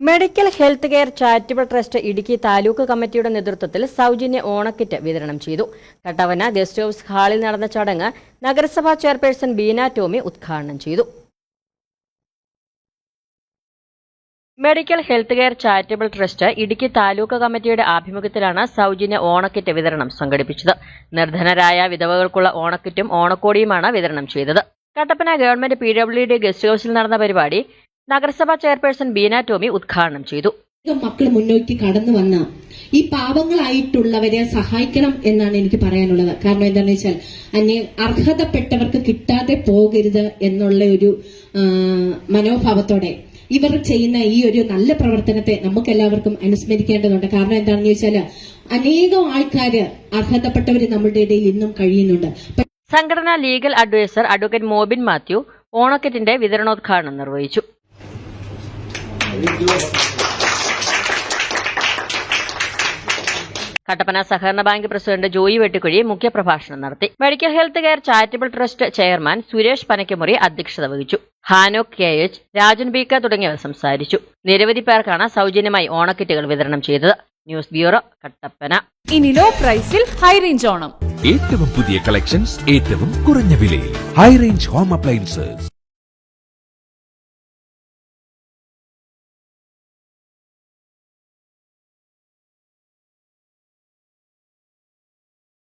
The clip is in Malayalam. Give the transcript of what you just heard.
Medical health care charitable trust Idukki taluk കമ്മിറ്റിയുടെ നേതൃത്വത്തിൽ സൗജന്യ ഓണക്കിറ്റ് വിതരണം ചെയ്തു. കട്ടവന ഗസ്റ്റ് ഹൌസ് ഹാളിൽ നടന്ന ചടങ്ങ് നഗരസഭാ ചെയർപേഴ്സൺ ബീന ടോമി ഉദ്ഘാടനം ചെയ്തു. Medical health care charitable trust Idukki taluk കമ്മിറ്റിയുടെ ആഭിമുഖ്യത്തിലാണ് സൗജന്യ ഓണക്കിറ്റ് വിതരണം സംഘടിപ്പിച്ചത്. നിർധനരായ വിധവകൾക്കുള്ള ഓണക്കിറ്റും ഓണക്കോടിയുമാണ് വിതരണം ചെയ്തത്. Kattappana government P W D guest ഹൌസിൽ നടന്ന പരിപാടി നഗരസഭാ ചെയർപേഴ്സൺ ബീന ടോമി ഉദ്ഘാടനം ചെയ്തു. മക്കൾ മുന്നോട്ട് കടന്നു വന്ന ഈ പാവങ്ങളായിട്ടുള്ളവരെ സഹായിക്കണം എന്നാണ് എനിക്ക് പറയാനുള്ളത്. കാരണം എന്താണെന്ന് വെച്ചാൽ അന്യ അർഹതപ്പെട്ടവർക്ക് കിട്ടാതെ പോകരുത് എന്നുള്ള ഒരു മനോഭാവത്തോടെ ഇവർ ചെയ്യുന്ന ഈ ഒരു നല്ല പ്രവർത്തനത്തെ നമുക്ക് എല്ലാവർക്കും അനുസ്മരിക്കേണ്ടതുണ്ട്. കാരണം എന്താണെന്ന് ചോദിച്ചാൽ അനേകം ആൾക്കാര് അർഹതപ്പെട്ടവർ നമ്മുടെ ഇടയിൽ ഇന്നും കഴിയുന്നുണ്ട്. സംഘടനാ legal adviser advocate Mobin Mathew ഓണക്കെറ്റിന്റെ വിതരണോദ്ഘാടനം നിർവഹിച്ചു. കട്ടപ്പന സഹകരണ ബാങ്ക് പ്രസിഡന്റ് ജോയി വെട്ടിക്കുഴി മുഖ്യപ്രഭാഷണം നടത്തി. Medical health care charitable trust chairman Suresh Panakkamuri അധ്യക്ഷത വഹിച്ചു. ഹാനോക് കെ എച്ച് രാജൻ ബീക്ക തുടങ്ങിയവർ സംസാരിച്ചു. നിരവധി പേർക്കാണ് സൗജന്യമായി ഓണക്കിറ്റുകൾ വിതരണം ചെയ്തത്. News bureau Kattappana. ഇനി ലോ പ്രൈസിൽ ഹൈ റേഞ്ച് ഓണം. ഏറ്റവും പുതിയ കളക്ഷൻസ് ഏറ്റവും കുറഞ്ഞ വിലയിൽ. High range home appliances